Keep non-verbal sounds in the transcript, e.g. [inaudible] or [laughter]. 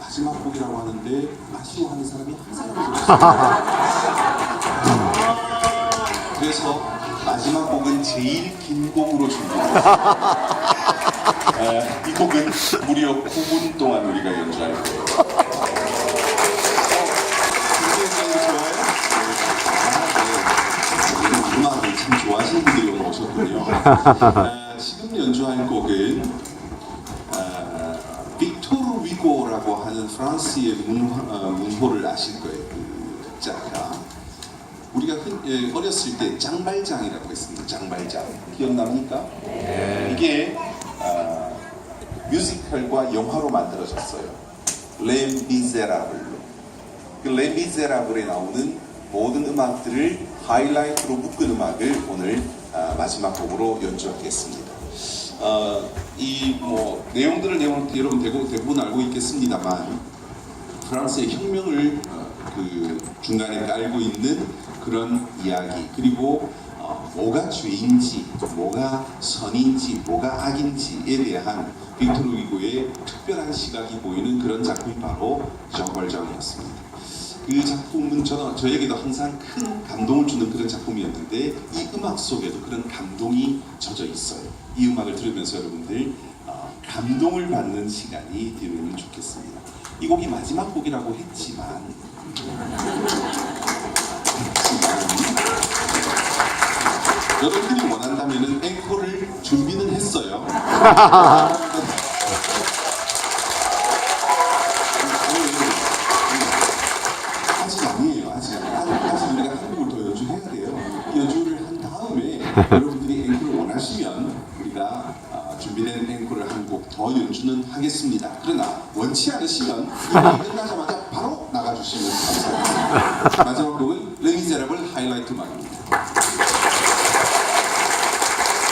마지막 곡이라고 하는데 아쉬워하는 사람이 항상 [laughs] 있어요. 그래서 마지막 곡은 제일 긴 곡으로 준비했습니다. 어, 이 곡은 무려 9분 동안 우리가 연주할 거예요. 네. 아, 네. 음악을 참 좋아하시는 분들이 오늘 오셨군요. 아, 지금 연주할 곡은 아, 빅토르 위고라고 하는 프랑스의 어, 문호 를 아실 거예요. 그 작가. 우리가 흔, 예, 어렸을 때 짱발장이라고 했습니다. 짱발장 기억납니까? 이게 아, 뮤지컬과 영화로 만들어졌어요. 레 미제라블로. 그레 미제라블에 나오는 모든 음악들을 하이라이트로 묶은 음악을 오늘 아, 마지막 곡으로 연주하겠습니다. 어, 이 뭐 내용들을 내용, 여러분 대부분, 대부분 알고 있겠습니다만 프랑스의 혁명을 어, 그 중간에 깔고 있는 그런 이야기 그리고 어, 뭐가 죄인지 뭐가 선인지 뭐가 악인지에 대한 빅토르 위고의 특별한 시각이 보이는 그런 작품이 바로 정벌정이었습니다. 그 작품은 저, 저에게도 항상 큰 감동을 주는 그런 작품이었는데 이 음악 속에도 그런 감동이 젖어 있어요. 이 음악을 들으면서 여러분들 어, 감동을 받는 시간이 되면 좋겠습니다. 이 곡이 마지막 곡이라고 했지만 여러분들이 원한다면 앵콜을 준비는 했어요. [laughs] 아직 아니에요. 아직 아직, 아직 우리가 한 곡을 더 연주해야 돼요. 연주를 한 다음에 여러분들이 앵콜을 원하시면 우리가 아, 준비된 앵콜을 한 곡 더 연주는 하겠습니다. 그러나 원치 않으시면 이 끝나자마자 바로 나가주시면 감사하겠습니다. 마지막 곡은 레미제라블 하이라이트 음악입니다.